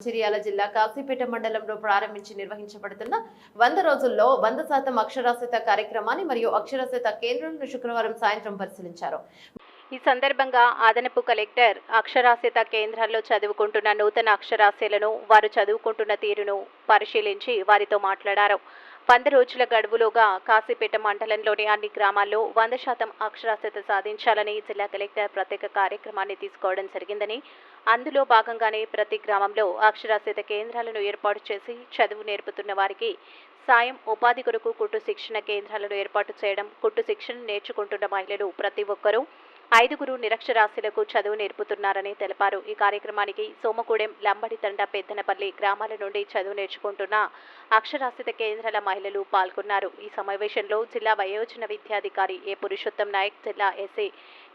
చిరియాల జిల్లా కాశీపేట మండలంలో ప్రారంభించి నిర్వహించబడుతున్న వంద రోజుల్లో వంద శాతం అక్షరాస్యత కార్యక్రమాన్ని మరియు అక్షరాస్యత కేంద్రంను శుక్రవారం సాయంత్రం పరిశీలించారు. ఈ సందర్భంగా అదనపు కలెక్టర్ అక్షరాస్యత కేంద్రాల్లో చదువుకుంటున్న నూతన అక్షరాస్యలను వారు చదువుకుంటున్న తీరును పరిశీలించి వారితో మాట్లాడారు. వంద రోజుల గడువులోగా కాశీపేట మండలంలోని అన్ని గ్రామాల్లో వంద శాతం అక్షరాస్యత సాధించాలని జిల్లా కలెక్టర్ ప్రత్యేక కార్యక్రమాన్ని తీసుకోవడం జరిగిందని అందులో భాగంగానే ప్రతి గ్రామంలో అక్షరాస్యత కేంద్రాలను ఏర్పాటు చేసి చదువు నేర్పుతున్న వారికి సాయం ఉపాధి కొరకు కుట్టు శిక్షణ కేంద్రాలను ఏర్పాటు చేయడం కుట్టు శిక్షణ నేర్చుకుంటున్న మహిళలు ప్రతి ఒక్కరూ ఐదుగురు నిరక్షరాస్యులకు చదువు నేర్పుతున్నారని తెలిపారు. ఈ కార్యక్రమానికి సోమగూడెం లంబడితండ పెద్దనపల్లి గ్రామాల నుండి చదువు నేర్చుకుంటున్న అక్షరాస్యత కేంద్రాల మహిళలు పాల్గొన్నారు. ఈ సమావేశంలో జిల్లా వయోజన విద్యాధికారి ఏ. పురుషోత్తం నాయక్ జిల్లా ఎస్ఏ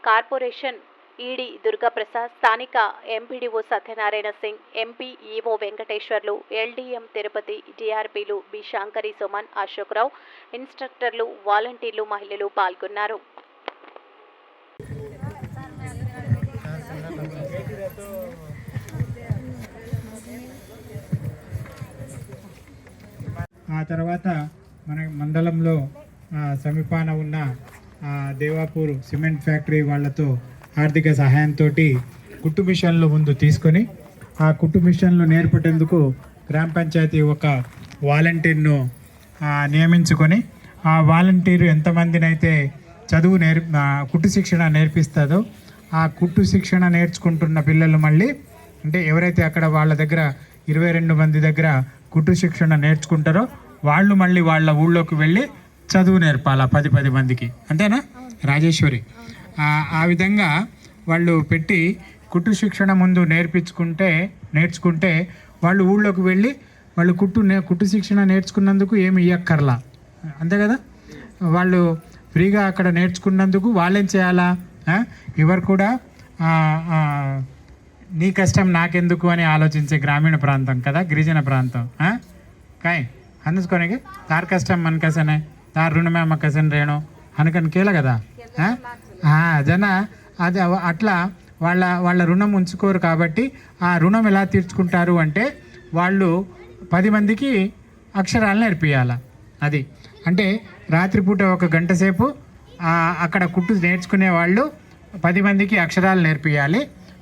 కార్పొరేషన్ ఈడీ దుర్గాప్రసాద్ స్థానిక MPDO Satyanarayana Singh MP Venkateswarlu LDM Tirupati డిఆర్పీలు B. Shankari Suman Ashokrao ఇన్స్ట్రక్టర్లు వాలంటీర్లు మహిళలు పాల్గొన్నారు. ఆ తర్వాత మన మండలంలో సమీపాన ఉన్న దేవాపూర్ సిమెంట్ ఫ్యాక్టరీ వాళ్ళతో ఆర్థిక సహాయంతో కుట్టు మిషన్లు ముందు తీసుకొని ఆ కుట్టు మిషన్లు నేర్పేందుకు గ్రామ పంచాయతీ ఒక వాలంటీర్ను నియమించుకొని ఆ వాలంటీర్ ఎంతమందినైతే చదువు నేర్ కుట్టు శిక్షణ నేర్పిస్తుందో ఆ కుట్టు శిక్షణ నేర్చుకుంటున్న పిల్లలు మళ్ళీ అంటే ఎవరైతే అక్కడ వాళ్ళ దగ్గర ఇరవై రెండు మంది దగ్గర కుట్టు శిక్షణ నేర్చుకుంటారో వాళ్ళు మళ్ళీ వాళ్ళ ఊళ్ళోకి వెళ్ళి చదువు నేర్పాలా పది పది మందికి. అంతేనా? రాజేశ్వరి. ఆ, విధంగా వాళ్ళు పెట్టి కుట్టు శిక్షణ ముందు నేర్పించుకుంటే నేర్చుకుంటే వాళ్ళు ఊళ్ళోకి వెళ్ళి వాళ్ళు కుట్టు నే కుట్టు శిక్షణ నేర్చుకున్నందుకు ఏమి ఇయ్యక్కర్లా. అంతే కదా? వాళ్ళు ఫ్రీగా అక్కడ నేర్చుకున్నందుకు వాళ్ళేం చేయాలా? ఎవరు కూడా నీ కష్టం నాకెందుకు అని ఆలోచించే గ్రామీణ ప్రాంతం కదా గిరిజన ప్రాంతం కాయ్ అందుకోనికి తార్ కష్టం మన కసనే తార్ రుణమే అమ్మ కసన్ రేణు అనుకని కేల కదా జన అది అట్లా వాళ్ళ వాళ్ళ రుణం ఉంచుకోరు కాబట్టి ఆ రుణం ఎలా తీర్చుకుంటారు అంటే వాళ్ళు పది మందికి అక్షరాలు నేర్పియాల అది. అంటే రాత్రిపూట ఒక గంట సేపు అక్కడ కుట్టు నేర్చుకునే వాళ్ళు పది మందికి అక్షరాలు నేర్పియాలి.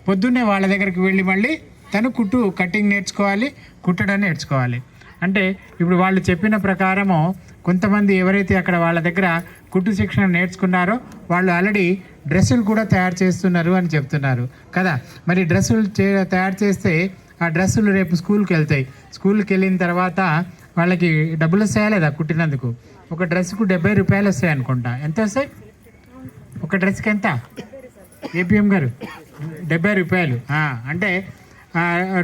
పొద్దున్నే వాళ్ళ దగ్గరికి వెళ్ళి మళ్ళీ తను కుట్టు కటింగ్ నేర్చుకోవాలి కుట్టడం నేర్చుకోవాలి. అంటే ఇప్పుడు వాళ్ళు చెప్పిన ప్రకారము కొంతమంది ఎవరైతే అక్కడ వాళ్ళ దగ్గర కుట్టు శిక్షణ నేర్చుకున్నారో వాళ్ళు ఆల్రెడీ డ్రెస్సులు కూడా తయారు చేస్తున్నారు అని చెప్తున్నారు. కదా? మరి డ్రెస్సులు చే తయారు చేస్తే ఆ డ్రెస్సులు రేపు స్కూల్కి వెళ్తాయి. స్కూల్కి వెళ్ళిన తర్వాత వాళ్ళకి డబ్బులు వస్తాయా లేదా కుట్టినందుకు? ఒక డ్రెస్కు డెబ్బై రూపాయలు వస్తాయి అనుకుంటా. ఎంత వస్తాయి? ఒక డ్రెస్కి ఎంత? ఏపీఎం గారు? డెబ్బై రూపాయలు. అంటే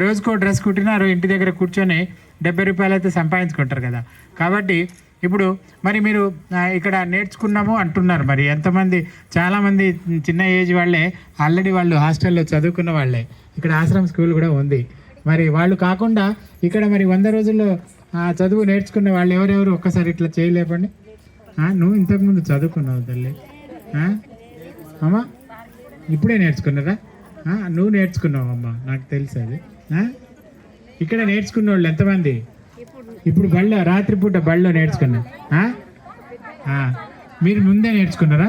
రోజుకో డ్రెస్ కుట్టినారు ఇంటి దగ్గర కూర్చొని డెబ్బై రూపాయలు అయితే సంపాదించుకుంటారు కదా. కాబట్టి ఇప్పుడు మరి మీరు ఇక్కడ నేర్చుకున్నాము అంటున్నారు మరి. ఎంతమంది చాలామంది చిన్న ఏజ్ వాళ్ళే ఆల్రెడీ వాళ్ళు హాస్టల్లో చదువుకున్న వాళ్ళే. ఇక్కడ ఆశ్రమ స్కూల్ కూడా ఉంది. మరి వాళ్ళు కాకుండా ఇక్కడ మరి వంద రోజుల్లో చదువు నేర్చుకున్న వాళ్ళు ఎవరెవరు? ఒక్కసారి ఇట్లా చేయలేపండి నువ్వు ఇంతకుముందు చదువుకున్నావు తల్లి. అమ్మా ఇప్పుడే నేర్చుకున్నారా? నువ్వు నేర్చుకున్నావమ్మా నాకు తెలుసు అది. ఇక్కడ నేర్చుకున్న వాళ్ళు ఎంతమంది? ఇప్పుడు బళ్ళ రాత్రిపూట బళ్ళలో నేర్చుకున్నా. మీరు ముందే నేర్చుకున్నారా?